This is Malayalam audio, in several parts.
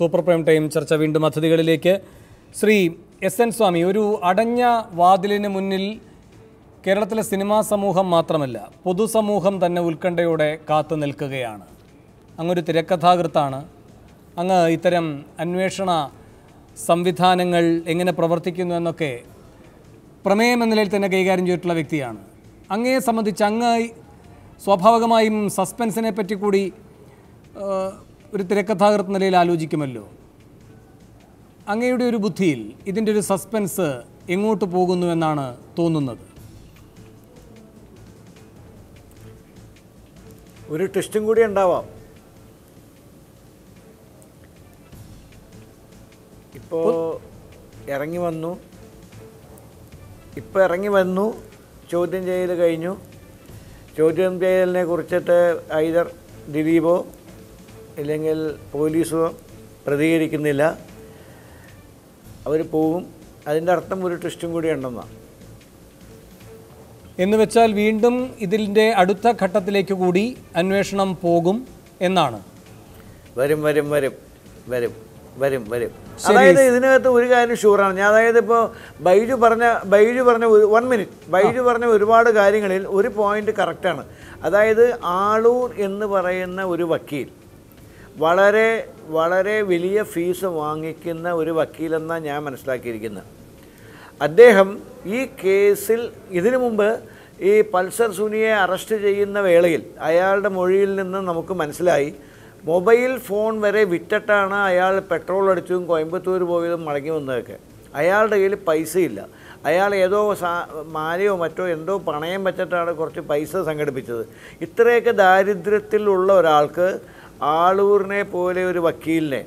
സൂപ്പർ പ്രൈം ടൈം ചർച്ച വീണ്ടും അതിഥികളിലേക്ക്. ശ്രീ എസ് എൻ സ്വാമി ഒരു അടഞ്ഞ വാതിലിന് മുന്നിൽ കേരളത്തിലെ സിനിമാ സമൂഹം മാത്രമല്ല പൊതുസമൂഹം തന്നെ ഉത്കണ്ഠയോടെ കാത്തു നിൽക്കുകയാണ്. അങ്ങൊരു തിരക്കഥാകൃത്താണ്. അങ്ങ് ഇത്തരം അന്വേഷണ സംവിധാനങ്ങൾ എങ്ങനെ പ്രവർത്തിക്കുന്നു എന്നൊക്കെ പ്രമേയം എന്ന നിലയിൽ തന്നെ കൈകാര്യം ചെയ്തിട്ടുള്ള വ്യക്തിയാണ്. അങ്ങയെ സംബന്ധിച്ച് അങ്ങ് സ്വാഭാവികമായും സസ്പെൻസിനെ പറ്റി കൂടി ഒരു തിരക്കഥാകൃത്ത് നിലയിൽ ആലോചിക്കുമല്ലോ. അങ്ങയുടെ ഒരു ബുദ്ധിയിൽ ഇതിന്റെ ഒരു സസ്പെൻസ് എങ്ങോട്ട് പോകുന്നു എന്നാണ് തോന്നുന്നത്. ഒരു ട്വിസ്റ്റും കൂടി ഉണ്ടാവാം. ഇപ്പോൾ ഇറങ്ങി വന്നു. ഇപ്പോൾ ഇറങ്ങി വന്നു. ചോദ്യം ചെയ്യൽ കഴിഞ്ഞു. ചോദ്യം ചെയ്യലിനെ കുറിച്ചിട്ട് ഐദർ ദിലീപോ ഇല്ലെങ്കിൽ പോലീസോ പ്രതികരിക്കുന്നില്ല. അവർ പോവും. അതിന്റെ അർത്ഥം ഒരു ട്വിസ്റ്റും കൂടി ഉണ്ടെന്നാണ് എന്ന് വെച്ചാൽ വീണ്ടും ഇതിന്റെ അടുത്ത ഘട്ടത്തിലേക്ക് കൂടി അന്വേഷണം പോകും എന്നാണ്. വരും വരും വരും. വരും വരും വരും. അതായത് ഇതിനകത്ത് ഒരു കാര്യം ഷുവറാണ്. ഞാൻ അതായത് ഇപ്പോൾ ബൈജു പറഞ്ഞ ബൈജു പറഞ്ഞ വൺ മിനിറ്റ് ബൈജു പറഞ്ഞ ഒരുപാട് കാര്യങ്ങളിൽ ഒരു പോയിന്റ് കറക്റ്റാണ് അതായത് ആളൂർ എന്ന് പറയുന്ന ഒരു വക്കീൽ വളരെ വളരെ വലിയ ഫീസ് വാങ്ങിക്കുന്ന ഒരു വക്കീലെന്നാണ് ഞാൻ മനസ്സിലാക്കിയിരിക്കുന്നത്. അദ്ദേഹം ഈ കേസിൽ ഇതിനു മുമ്പ് ഈ പൾസർ സുനിയെ അറസ്റ്റ് ചെയ്യുന്ന വേളയിൽ അയാളുടെ മൊഴിയിൽ നിന്ന് നമുക്ക് മനസ്സിലായി മൊബൈൽ ഫോൺ വരെ വിറ്റിട്ടാണ് അയാൾ പെട്രോൾ അടിച്ചതും കോയമ്പത്തൂർ പോയതും മടങ്ങി വന്നതൊക്കെ. അയാളുടെ കയ്യിൽ പൈസയില്ല. അയാൾ ഏതോ മാലയോ മറ്റോ എന്തോ പണയം വെച്ചിട്ടാണ് കുറച്ച് പൈസ സംഘടിപ്പിച്ചത്. ഇത്രയൊക്കെ ദാരിദ്ര്യത്തിലുള്ള ഒരാൾക്ക് ആളൂരിനെ പോലെ ഒരു വക്കീലിനെ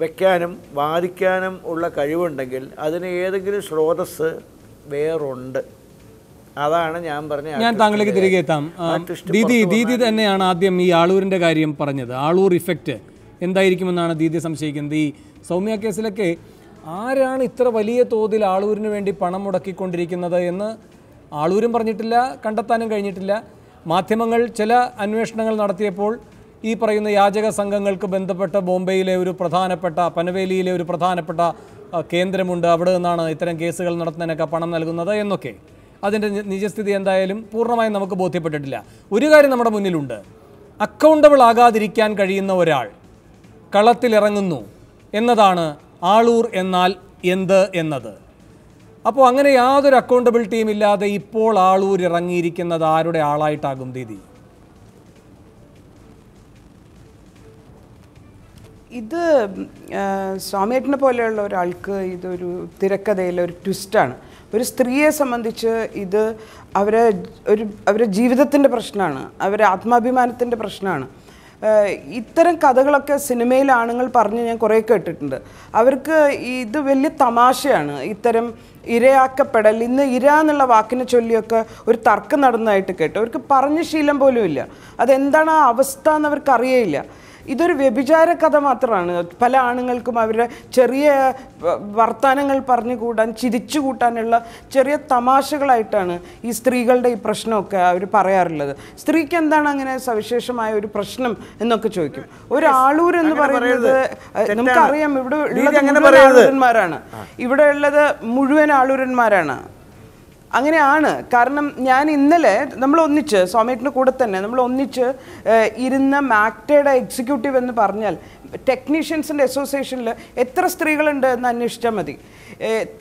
വെക്കാനും വാദിക്കാനും ഉള്ള കഴിവുണ്ടെങ്കിൽ അതിന് ഏതെങ്കിലും സ്രോതസ് വേറുണ്ട്. അതാണ് ഞാൻ പറഞ്ഞ ഞാൻ താങ്കളിലേക്ക് തിരികെ എത്താം. ദീദി ദീദി തന്നെയാണ് ആദ്യം ഈ ആളൂരിന്റെ കാര്യം പറഞ്ഞത്. ആളൂർ ഇഫക്റ്റ് എന്തായിരിക്കുമെന്നാണ് ദീദി സംശയിക്കുന്നത്. ഈ സൗമ്യ കേസിലൊക്കെ ആരാണ് ഇത്ര വലിയ തോതിൽ ആളൂരിന് വേണ്ടി പണം മുടക്കിക്കൊണ്ടിരിക്കുന്നത് എന്ന് ആളൂരും പറഞ്ഞിട്ടില്ല കണ്ടെത്താനും കഴിഞ്ഞിട്ടില്ല. മാധ്യമങ്ങൾ ചില അന്വേഷണങ്ങൾ നടത്തിയപ്പോൾ ഈ പറയുന്ന യാചക സംഘങ്ങൾക്ക് ബന്ധപ്പെട്ട ബോംബെയിലെ ഒരു പ്രധാനപ്പെട്ട പനവേലിയിലെ ഒരു പ്രധാനപ്പെട്ട കേന്ദ്രമുണ്ട്. അവിടെ നിന്നാണ് ഇത്തരം കേസുകൾ നടത്തുന്നതിനൊക്കെ പണം നൽകുന്നത് എന്നൊക്കെ. അതിന്റെ നിജസ്ഥിതി എന്തായാലും പൂർണമായും നമുക്ക് ബോധ്യപ്പെട്ടിട്ടില്ല. ഒരു കാര്യം നമ്മുടെ മുന്നിലുണ്ട്. അക്കൗണ്ടബിൾ ആകാതിരിക്കാൻ കഴിയുന്ന ഒരാൾ കളത്തിലിറങ്ങുന്നു എന്നതാണ് ആളൂർ എന്നാൽ എന്ത് എന്നത്. അപ്പോൾ അങ്ങനെ യാതൊരു അക്കൗണ്ടബിലിറ്റിയും ഇല്ലാതെ ഇപ്പോൾ ആളൂർ ഇറങ്ങിയിരിക്കുന്നത് ആരുടെ ആളായിട്ടാകും ദീദി? ഇത് സ്വാമിയേട്ടനെ പോലെയുള്ള ഒരാൾക്ക് ഇതൊരു തിരക്കഥയിലെ ഒരു ട്വിസ്റ്റാണ് ഒരു സ്ത്രീയെ സംബന്ധിച്ച് ഇത് അവരെ ഒരു അവരെ ജീവിതത്തിന്റെ പ്രശ്നമാണ്. അവരെ ആത്മാഭിമാനത്തിന്റെ പ്രശ്നമാണ്. ഇത്തരം കഥകളൊക്കെ സിനിമയിൽ ആണുങ്ങൾ പറഞ്ഞ് ഞാൻ കുറേ കേട്ടിട്ടുണ്ട്. അവർക്ക് ഇത് വലിയ തമാശയാണ്. ഇത്തരം ഇരയാക്കപ്പെടൽ ഇന്ന് ഇര എന്നുള്ള വാക്കിനെ ചൊല്ലിയൊക്കെ ഒരു തർക്കം നടന്നതായിട്ട് കേട്ടു. അവർക്ക് പറഞ്ഞ ശീലം പോലും ഇല്ല. അതെന്താണ് ആ അവസ്ഥ എന്ന് അവർക്ക് ഇതൊരു വ്യഭിചാര കഥ മാത്രമാണ്. പല ആണുങ്ങൾക്കും അവരുടെ ചെറിയ വർത്തമാനങ്ങൾ പറഞ്ഞു കൂടാൻ ചിരിച്ചു കൂട്ടാനുള്ള ചെറിയ തമാശകളായിട്ടാണ് ഈ സ്ത്രീകളുടെ ഈ പ്രശ്നമൊക്കെ അവർ പറയാറുള്ളത്. സ്ത്രീക്ക് എന്താണ് അങ്ങനെ സവിശേഷമായ ഒരു പ്രശ്നം എന്നൊക്കെ ചോദിക്കും. ഒരു ആളൂർ എന്ന് പറയുന്നത് നമുക്കറിയാം ഇവിടെ ഉള്ളത് മുഴുവൻ ആളൂരന്മാരാണ്. ഇവിടെ ഉള്ളത് മുഴുവൻ ആളൂരന്മാരാണ്. അങ്ങനെയാണ്. കാരണം ഞാൻ ഇന്നലെ നമ്മൾ ഒന്നിച്ച് സോമേറ്റിന്റെ കൂടെ തന്നെ നമ്മൾ ഒന്നിച്ച് ഇരുന്ന മാക്ടയുടെ എക്സിക്യൂട്ടീവ് എന്ന് പറഞ്ഞാൽ ടെക്നീഷ്യൻസിന്റെ അസോസിയേഷനിൽ എത്ര സ്ത്രീകളുണ്ട് എന്ന് അന്വേഷിച്ചാൽ മതി.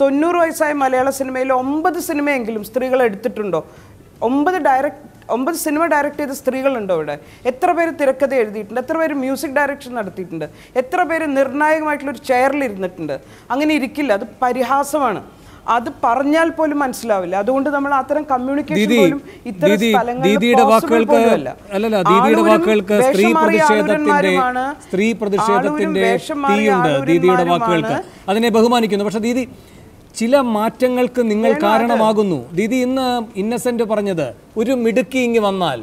തൊണ്ണൂറ് വയസ്സായ മലയാള സിനിമയിൽ ഒമ്പത് സിനിമയെങ്കിലും സ്ത്രീകൾ എടുത്തിട്ടുണ്ടോ? ഒമ്പത് ഡയറക്ട് ഒമ്പത് സിനിമ ഡയറക്റ്റ് ചെയ്ത സ്ത്രീകളുണ്ടോ ഇവിടെ എത്ര പേര് തിരക്കഥ എഴുതിയിട്ടുണ്ട്? എത്ര പേര് മ്യൂസിക് ഡയറക്ഷൻ നടത്തിയിട്ടുണ്ട്? എത്ര പേര് നിർണായകമായിട്ടുള്ളൊരു ചെയറിൽ ഇരുന്നിട്ടുണ്ട്? അങ്ങനെ ഇരിക്കില്ല. അത് പരിഹാസമാണ്. അത് പറഞ്ഞാൽ പോലും മനസ്സിലാവില്ല. അതുകൊണ്ട് നമ്മൾ അത്തരം കമ്മ്യൂണിക്കേഷൻ പോലും ഇത്തരം ദീദി സ്ഥലങ്ങളിൽ ദീദിയുടെ വാക്കുകൾക്ക് സ്ത്രീ പ്രതിഷേധത്തിന്റെ തീയുണ്ട് ദീദിയുടെ അതിനെ ബഹുമാനിക്കുന്നു. പക്ഷെ ദീദി ചില മാറ്റങ്ങൾക്ക് നിങ്ങൾ കാരണമാകുന്നു. ദീദി ഇന്ന് ഇന്നസെന്റ് പറഞ്ഞത് ഒരു മിടുക്കി ഇങ്ങ് വന്നാൽ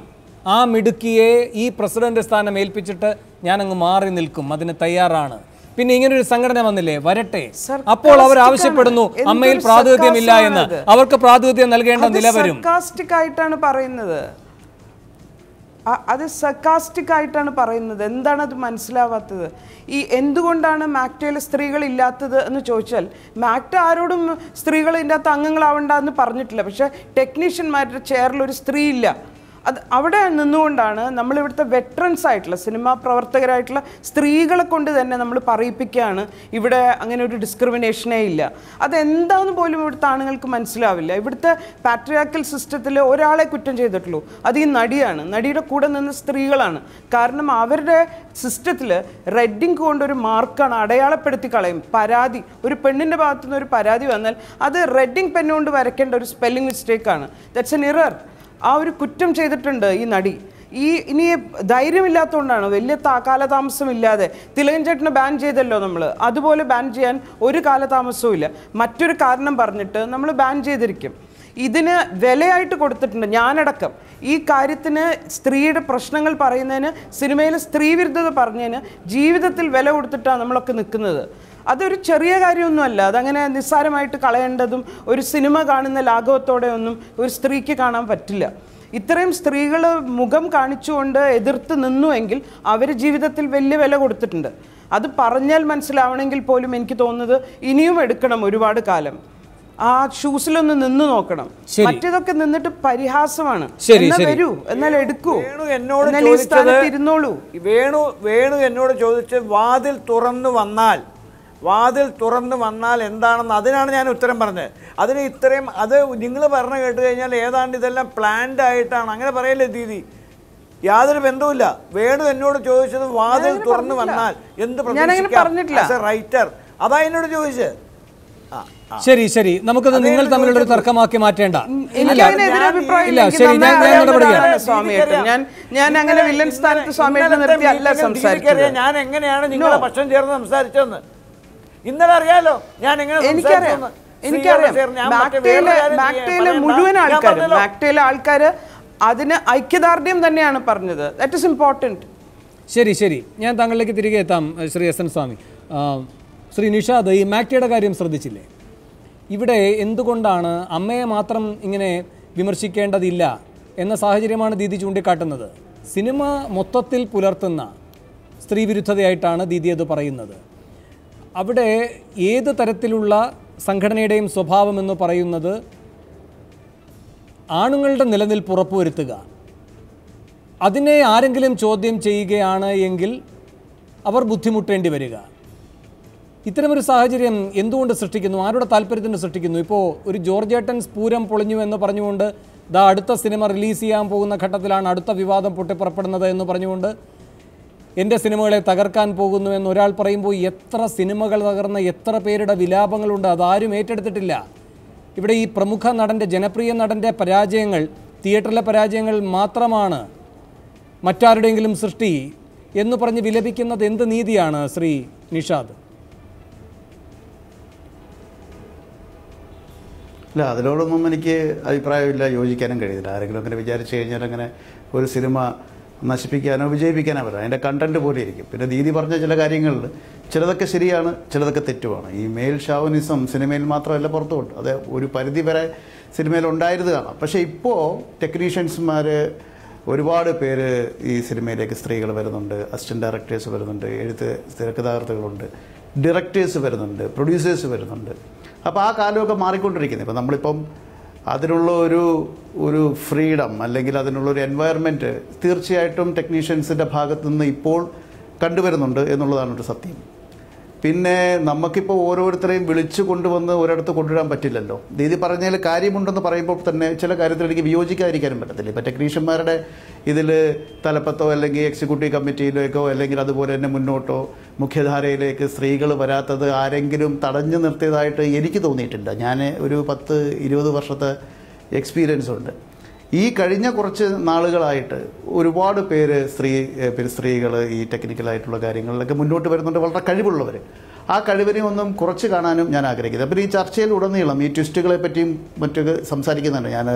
ആ മിടുക്കിയെ ഈ പ്രസിഡന്റ് സ്ഥാനം ഏൽപ്പിച്ചിട്ട് ഞാനങ്ങ് അങ്ങ് മാറി നിൽക്കും. അതിന് തയ്യാറാണ്. പിന്നെ ഇങ്ങനെ ഒരു സംഘടന വന്നില്ലേ? വരട്ടെ. അപ്പോൾ അവർ ആവശ്യപ്പെടുന്നു അമ്മയിൽ പ്രാതിനിധ്യം ഇല്ല എന്ന്. അവർക്ക് പ്രാതിനിധ്യം നൽകേണ്ട നിലവരും. നില വരും ആയിട്ടാണ് പറയുന്നത് അത് സക്കാസ്റ്റിക് ആയിട്ടാണ് പറയുന്നത്. എന്താണ് അത് മനസ്സിലാവാത്തത്? ഈ എന്തുകൊണ്ടാണ് മാക്ടയിൽ സ്ത്രീകൾ ഇല്ലാത്തത് എന്ന് ചോദിച്ചാൽ മാക്ട ആരോടും സ്ത്രീകൾ ഇതിന്റെ അകത്ത് അംഗങ്ങളാവണ്ട എന്ന് പറഞ്ഞിട്ടില്ല. പക്ഷേ ടെക്നീഷ്യന്മാരുടെ ചെയറിൽ ഒരു സ്ത്രീ ഇല്ല. അത് അവിടെ നിന്നുകൊണ്ടാണ് നമ്മളിവിടുത്തെ വെറ്ററൻസ് ആയിട്ടുള്ള സിനിമാ പ്രവർത്തകരായിട്ടുള്ള സ്ത്രീകളെ കൊണ്ട് തന്നെ നമ്മൾ പറയിപ്പിക്കുകയാണ്. ഇവിടെ അങ്ങനെ ഒരു ഡിസ്ക്രിമിനേഷനേ ഇല്ല. അതെന്താന്ന് പോലും ഇവിടുത്തെ ആണുങ്ങൾക്ക് മനസ്സിലാവില്ല. ഇവിടുത്തെ പാട്രിയാക്കൽ സിസ്റ്റത്തിൽ ഒരാളെ കുറ്റം ചെയ്തിട്ടുള്ളൂ. അത് ഈ നടിയാണ്. നടിയുടെ കൂടെ നിന്ന് സ്ത്രീകളാണ്. കാരണം അവരുടെ സിസ്റ്റത്തിൽ റെഡിങ് കൊണ്ടൊരു മാർക്കാണ് അടയാളപ്പെടുത്തി കളയും. പരാതി. ഒരു പെണ്ണിന്റെ ഭാഗത്തു നിന്ന് ഒരു പരാതി വന്നാൽ അത് റെഡിങ് പെന്നുകൊണ്ട് വരയ്ക്കേണ്ട ഒരു സ്പെല്ലിംഗ് മിസ്റ്റേക്കാണ് ദറ്റ്സ് എൻ ഇറർ ആ ഒരു കുറ്റം ചെയ്തിട്ടുണ്ട് ഈ നടി. ഈ ഇനി ധൈര്യമില്ലാത്തതുകൊണ്ടാണ് വലിയ കാലതാമസമില്ലാതെ തിലകൻ ബാൻ ചെയ്തല്ലോ നമ്മൾ അതുപോലെ ബാൻ ചെയ്യാൻ ഒരു കാലതാമസവും ഇല്ല. മറ്റൊരു കാരണം പറഞ്ഞിട്ട് നമ്മൾ ബാൻ ചെയ്തിരിക്കും. ഇതിന് വിലയായിട്ട് കൊടുത്തിട്ടുണ്ട് ഞാനടക്കം. ഈ കാര്യത്തിന് സ്ത്രീയുടെ പ്രശ്നങ്ങൾ പറയുന്നതിന് സിനിമയിൽ സ്ത്രീവിരുദ്ധത പറഞ്ഞതിന് ജീവിതത്തിൽ വില കൊടുത്തിട്ടാണ് നമ്മളൊക്കെ നിൽക്കുന്നത്. അതൊരു ചെറിയ കാര്യമൊന്നുമല്ല. അതങ്ങനെ നിസ്സാരമായിട്ട് കളയേണ്ടതും ഒരു സിനിമ കാണുന്ന ലാഘവത്തോടെ ഒന്നും ഒരു സ്ത്രീക്ക് കാണാൻ പറ്റില്ല. ഇത്രയും സ്ത്രീകൾ മുഖം കാണിച്ചുകൊണ്ട് എതിർത്ത് നിന്നുവെങ്കിൽ അവർ ജീവിതത്തിൽ വലിയ വില കൊടുത്തിട്ടുണ്ട്. അത് പറഞ്ഞാൽ മനസ്സിലാവണമെങ്കിൽ പോലും എനിക്ക് തോന്നുന്നത് ഇനിയും എടുക്കണം ഒരുപാട് കാലം. ആ ഷൂസിലൊന്ന് നിന്ന് നോക്കണം. മറ്റേതൊക്കെ നിന്നിട്ട് പരിഹാസമാണ്. വരൂ എന്നാൽ എടുക്കൂ. വേണു എന്നോട് ഇരുന്നോളൂ വേണു വേണു എന്നോട് ചോദിച്ച് വാതിൽ തുറന്നു വന്നാൽ വാതിൽ തുറന്ന് വന്നാൽ എന്താണെന്ന് അതിനാണ് ഞാൻ ഉത്തരം പറഞ്ഞത്. അതിന് ഇത്രയും അത് നിങ്ങൾ പറഞ്ഞു കേട്ട് കഴിഞ്ഞാൽ ഏതാണ്ട് ഇതെല്ലാം പ്ലാൻഡ് ആയിട്ടാണ്. അങ്ങനെ പറയല്ലേ ദീദി? യാതൊരു ബന്ധവുമില്ല. വേണു എന്നോട് ചോദിച്ചത് വാതിൽ തുറന്നു വന്നാൽ എന്ത് പറഞ്ഞിട്ടില്ല. റൈറ്റർ അതാ എന്നോട് ചോദിച്ചത്. ശരി ശരി. നമുക്കത് നിങ്ങൾ തമ്മിലുള്ള ഒരു തർക്കമാക്കി മാറ്റേണ്ട. ഇല്ല, ഇല്ല. ശരി, ഞാൻ- ഞാൻ ഇടപെടുകയാണ്. ഞാൻ ഞാൻ അങ്ങനെ വില്ലൻ സ്ഥാനത്ത് നിർത്തി അല്ല സംസാരിച്ചത്. ഞാൻ എങ്ങനെയാണ് നിങ്ങളെ പക്ഷം ചേർന്ന് സംസാരിച്ചതെന്ന്? ഇന്നലെ അറിയാലോ? ഞാൻ എങ്ങനെ എനിക്കറിയാം. എനിക്കറിയാം. മുഴുവൻ ആൾക്കാർ മാക്ടയിലെ ആൾക്കാര് അതിന് ഐക്യദാർഢ്യം തന്നെയാണ് പറഞ്ഞത്. ദാറ്റ് ഇസ് ഇമ്പോർട്ടന്റ് ശരി ശരി. ഞാൻ താങ്കളിലേക്ക് തിരികെ എത്താം ശ്രീ എസ് എൻ സ്വാമി. ശ്രീ നിഷാദ് ഈ മാക്ടയുടെ കാര്യം ശ്രദ്ധിച്ചില്ലേ? ഇവിടെ എന്തുകൊണ്ടാണ് അമ്മയെ മാത്രം ഇങ്ങനെ വിമർശിക്കേണ്ടതില്ല എന്ന സാഹചര്യമാണ് ദീദി ചൂണ്ടിക്കാട്ടുന്നത്? സിനിമ മൊത്തത്തിൽ പുലർത്തുന്ന സ്ത്രീവിരുദ്ധതയായിട്ടാണ് ദീദി അത് പറയുന്നത്. അവിടെ ഏത് തരത്തിലുള്ള സംഘടനയുടെയും സ്വഭാവം എന്ന് പറയുന്നത് ആണുങ്ങളുടെ നിലനിൽപ്പ് ഉറപ്പുവരുത്തുക അതിനെ ആരെങ്കിലും ചോദ്യം ചെയ്യുകയാണ് എങ്കിൽ അവർ ബുദ്ധിമുട്ടേണ്ടി വരിക. ഇത്തരമൊരു സാഹചര്യം എന്തുകൊണ്ട് സൃഷ്ടിക്കുന്നു? ആരുടെ താല്പര്യത്തിന് സൃഷ്ടിക്കുന്നു? ഇപ്പോൾ ഒരു ജോർജേട്ടൻ സ്പൂരം പൊളിഞ്ഞു എന്ന് പറഞ്ഞുകൊണ്ട് ദാ അടുത്ത സിനിമ റിലീസ് ചെയ്യാൻ പോകുന്ന ഘട്ടത്തിലാണ് അടുത്ത വിവാദം പൊട്ടിപ്പുറപ്പെടുന്നത് എന്ന് പറഞ്ഞുകൊണ്ട് എന്റെ സിനിമകളെ തകർക്കാൻ പോകുന്നു എന്ന് ഒരാൾ പറയുമ്പോൾ എത്ര സിനിമകൾ തകർന്ന എത്ര പേരുടെ വിലാപങ്ങളുണ്ട് അതാരും ഏറ്റെടുത്തിട്ടില്ല. ഇവിടെ ഈ പ്രമുഖ നടന്റെ ജനപ്രിയ നടന്റെ പരാജയങ്ങൾ തിയേറ്ററിലെ പരാജയങ്ങൾ മാത്രമാണ് മറ്റാരുടെയെങ്കിലും സൃഷ്ടി എന്ന് പറഞ്ഞ് വിലപിക്കുന്നത് എന്ത് നീതിയാണ് ശ്രീ നിഷാദ്? ഇല്ല അതിനോടൊന്നും എനിക്ക് അഭിപ്രായമില്ല യോജിക്കാനും കഴിയില്ല ആരെങ്കിലും അങ്ങനെ വിചാരിച്ചു കഴിഞ്ഞാൽ അങ്ങനെ ഒരു സിനിമ നശിപ്പിക്കാനോ വിജയിപ്പിക്കാനോ പറ്റില്ല അതിന്റെ കണ്ടന്റ് പോലെ ഇരിക്കും. പിന്നെ ദീദി പറഞ്ഞ ചില കാര്യങ്ങളിൽ ചിലതൊക്കെ ശരിയാണ് ചിലതൊക്കെ തെറ്റുമാണ്. ഈ മേൽ ഷാവനിസം സിനിമയിൽ മാത്രമല്ല പുറത്തുണ്ട് അത് ഒരു പരിധി വരെ സിനിമയിൽ ഉണ്ടായിരുന്നു കാണാം. പക്ഷേ ഇപ്പോൾ ടെക്നീഷ്യൻസ്മാർ ഒരുപാട് പേര് ഈ സിനിമയിലേക്ക് സ്ത്രീകൾ വരുന്നുണ്ട് അസിസ്റ്റന്റ് ഡയറക്ടേഴ്സ് വരുന്നുണ്ട് എഴുത്ത് തിരക്കഥാകൃത്തുകളുണ്ട് ഡയറക്ടേഴ്സ് വരുന്നുണ്ട് പ്രൊഡ്യൂസേഴ്സ് വരുന്നുണ്ട്. അപ്പോൾ ആ കാലമൊക്കെ മാറിക്കൊണ്ടിരിക്കുന്നത് ഇപ്പം നമ്മളിപ്പം അതിനുള്ള ഒരു ഒരു ഫ്രീഡം അല്ലെങ്കിൽ അതിനുള്ളൊരു എൻവയറമെന്റ് തീർച്ചയായിട്ടും ടെക്നീഷ്യൻസിന്റെ ഭാഗത്തു നിന്ന് ഇപ്പോൾ കണ്ടുവരുന്നുണ്ട് എന്നുള്ളതാണ് ഒരു സത്യം. പിന്നെ നമുക്കിപ്പോൾ ഓരോരുത്തരെയും വിളിച്ചു കൊണ്ടുവന്ന് ഒരിടത്ത് കൊണ്ടുവരാൻ പറ്റില്ലല്ലോ. ദീദി പറഞ്ഞതിൽ കാര്യമുണ്ടെന്ന് പറയുമ്പോൾ തന്നെ ചില കാര്യത്തിൽ എനിക്ക് വിയോജിക്കാതിരിക്കാനും പറ്റത്തില്ല. ഇപ്പോൾ ടെക്നീഷ്യന്മാരുടെ ഇതിൽ തലപ്പത്തോ അല്ലെങ്കിൽ എക്സിക്യൂട്ടീവ് കമ്മിറ്റിയിലേക്കോ അല്ലെങ്കിൽ അതുപോലെ തന്നെ മുന്നോട്ടോ മുഖ്യധാരയിലേക്ക് സ്ത്രീകൾ വരാത്തത് ആരെങ്കിലും തടഞ്ഞു നിർത്തിയതായിട്ട് എനിക്ക് തോന്നിയിട്ടില്ല. ഞാൻ ഒരു പത്ത് ഇരുപത് വർഷത്തെ എക്സ്പീരിയൻസ് ഉണ്ട്. ഈ കഴിഞ്ഞ കുറച്ച് നാളുകളായിട്ട് ഒരുപാട് പേര് സ്ത്രീ പിന്നെ സ്ത്രീകൾ ഈ ടെക്നിക്കലായിട്ടുള്ള കാര്യങ്ങളിലൊക്കെ മുന്നോട്ട് വരുന്നുണ്ട്. വളരെ കഴിവുള്ളവർ ആ കഴിവിനെ ഒന്നും കുറച്ച് കാണാനും ഞാൻ ആഗ്രഹിക്കുന്നത് അപ്പം ഈ ചർച്ചയിൽ ഉടനീളം ഈ ട്വിസ്റ്റുകളെ പറ്റിയും മറ്റൊക്കെ സംസാരിക്കുന്നുണ്ട്. ഞാൻ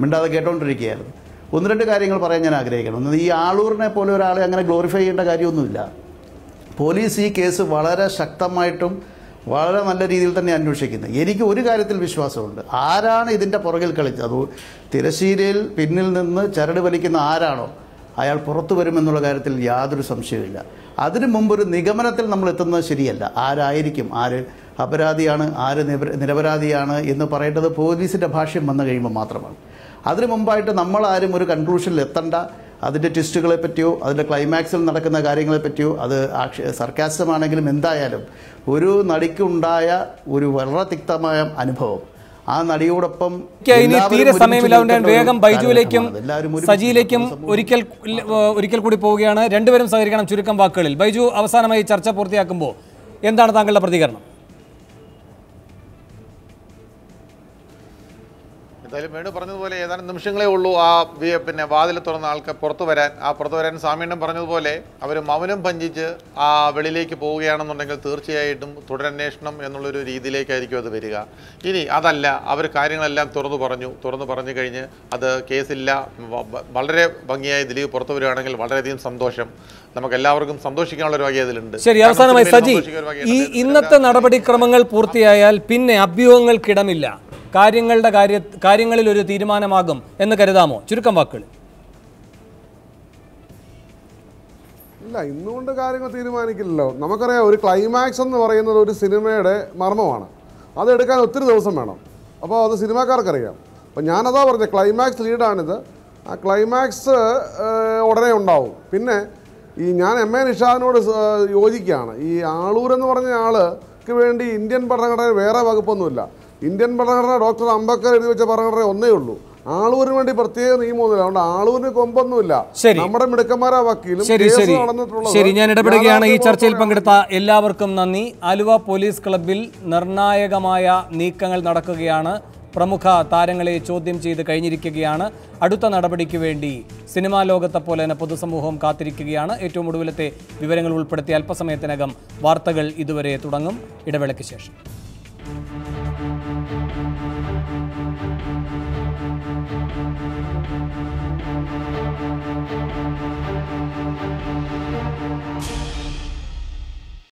മിണ്ടാതെ കേട്ടോണ്ടിരിക്കുകയായിരുന്നു. ഒന്ന് രണ്ട് കാര്യങ്ങൾ പറയാൻ ഞാൻ ആഗ്രഹിക്കണം ഒന്ന് ഈ ആളൂറിനെ പോലെ ഒരാളെ അങ്ങനെ ഗ്ലോറിഫൈ ചെയ്യേണ്ട കാര്യമൊന്നുമില്ല. പോലീസ് ഈ കേസ് വളരെ ശക്തമായിട്ടും വളരെ നല്ല രീതിയിൽ തന്നെ അന്വേഷിക്കുന്നത്. എനിക്ക് ഒരു കാര്യത്തിൽ വിശ്വാസമുണ്ട്. ആരാണ് ഇതിന്റെ പുറകിൽ കളിച്ചത്? അത് തിരശ്ശീലയിൽ പിന്നിൽ നിന്ന് ചരട് വലിക്കുന്ന ആരാണോ? അയാൾ പുറത്തു വരുമെന്നുള്ള കാര്യത്തിൽ യാതൊരു സംശയമില്ല അതിനു മുമ്പ് ഒരു നിഗമനത്തിൽ നമ്മൾ എത്തുന്നത് ശരിയല്ല. ആരായിരിക്കും? ആര് അപരാധിയാണ്? ആര് നിരപരാധിയാണ് എന്ന് പറയേണ്ടത് പോലീസിന്റെ ഭാഷ്യം വന്നു കഴിയുമ്പോൾ മാത്രമാണ്. അതിനു മുമ്പായിട്ട് നമ്മളാരും ഒരു കൺക്ലൂഷനിൽ എത്തണ്ട. അതിന്റെ ട്വിസ്റ്റുകളെ പറ്റിയോ അതിന്റെ ക്ലൈമാക്സിൽ നടക്കുന്ന കാര്യങ്ങളെ പറ്റിയോ അത് ആക്ഷ സർക്കാസമാണെങ്കിലും എന്തായാലും ഒരു നടിക്കുണ്ടായ ഒരു വളരെ തിക്തമായ അനുഭവം. ആ നടിയോടൊപ്പം ഇനി തീരെ സമയമില്ലാതെ വേഗം ബൈജുവിലേക്കും സജിയിലേക്കും ഒരിക്കൽ ഒരിക്കൽ കൂടി പോവുകയാണ്. രണ്ടുപേരും സഹകരിക്കണം ചുരുക്കം വാക്കുകളിൽ. ബൈജു അവസാനമായി ചർച്ച പൂർത്തിയാക്കുമ്പോൾ എന്താണ് താങ്കളുടെ പ്രതികരണം? എന്തായാലും വേണു പറഞ്ഞതുപോലെ ഏതാനും നിമിഷങ്ങളേ ഉള്ളൂ ആ പിന്നെ വാതിൽ തുറന്ന ആൾക്ക് പുറത്തു വരാൻ. ആ പുറത്തു വരാൻ സ്വാമിയണ്ണം പറഞ്ഞതുപോലെ അവർ മൗനം പഞ്ചിച്ച് ആ വെളിയിലേക്ക് പോവുകയാണെന്നുണ്ടെങ്കിൽ തീർച്ചയായിട്ടും തുടരന്വേഷണം എന്നുള്ളൊരു രീതിയിലേക്കായിരിക്കും അത് വരിക. ഇനി അതല്ല അവർ കാര്യങ്ങളെല്ലാം തുറന്നു പറഞ്ഞു. തുറന്നു പറഞ്ഞു കഴിഞ്ഞ് അത് കേസില്ല. വളരെ ഭംഗിയായി ദിലീപ് പുറത്തു വരികയാണെങ്കിൽ വളരെയധികം സന്തോഷം. നമുക്ക് എല്ലാവർക്കും സന്തോഷിക്കാനുള്ള ഒരു അതിലുണ്ട്. ശരി അവസാനമായി സജി. ഈ ഇന്നത്തെ നടപടിക്രമങ്ങൾ പൂർത്തിയായാൽ പിന്നെ അഭ്യൂഹങ്ങൾക്കിടമില്ല. കാര്യങ്ങളുടെ കാര്യ കാര്യങ്ങളിൽ ഒരു തീരുമാനമാകും എന്ന് കരുതാമോ? ചുരുക്കം വാക്കുകൾ. ഇല്ല ഇന്നുകൊണ്ട് കാര്യങ്ങൾ തീരുമാനിക്കില്ലല്ലോ. നമുക്കറിയാം ഒരു ക്ലൈമാക്സ് എന്ന് പറയുന്നത് ഒരു സിനിമയുടെ മർമ്മമാണ്. അതെടുക്കാൻ ഒത്തിരി ദിവസം വേണം. അപ്പോൾ അത് സിനിമാക്കാർക്കറിയാം. അപ്പോൾ ഞാനതാ പറഞ്ഞത് ക്ലൈമാക്സ് ലീഡാണിത് ആ ക്ലൈമാക്സ് ഉടനെ ഉണ്ടാവും. പിന്നെ ഈ ഞാൻ എം എ നിഷാദിനോട് യോജിക്കുകയാണ്. ഈ ആളൂർ എന്ന് പറഞ്ഞ ആൾക്ക് വേണ്ടി ഇന്ത്യൻ ഭരണഘടന വേറെ വകുപ്പൊന്നുമില്ല. ഇന്ത്യൻ ഭരണഘടന ഡോക്ടർ അംബേദ്കർ എഴുതി വെച്ച ഭരണഘടന ഒന്നേ ഉള്ളൂ. ആളൂരിന് വേണ്ടി പ്രത്യേക നിയമമൊന്നുമില്ല അതുകൊണ്ട് ആളൂരിന് കൊമ്പൊന്നുമില്ല. നമ്മുടെ മിടുക്കന്മാരാ വക്കീലും ശരി ശരി. ശരി ഞാൻ ഇടപെടുകയാണ്. ഈ ചർച്ചയിൽ പങ്കെടുത്ത എല്ലാവർക്കും നന്ദി. ആലുവ പോലീസ് ക്ലബിൽ നിർണായകമായ നീക്കങ്ങൾ നടക്കുകയാണ്. പ്രമുഖ താരങ്ങളെ ചോദ്യം ചെയ്ത് കഴിഞ്ഞിരിക്കുകയാണ്. അടുത്ത നടപടിക്ക് വേണ്ടി സിനിമാ ലോകത്തെ പോലെ തന്നെ പൊതുസമൂഹം കാത്തിരിക്കുകയാണ്. ഏറ്റവും ഒടുവിലത്തെ വിവരങ്ങൾ ഉൾപ്പെടുത്തി അല്പസമയത്തിനകം വാർത്തകൾ ഇതുവരെ തുടങ്ങും. ഇടവേളയ്ക്ക് ശേഷം.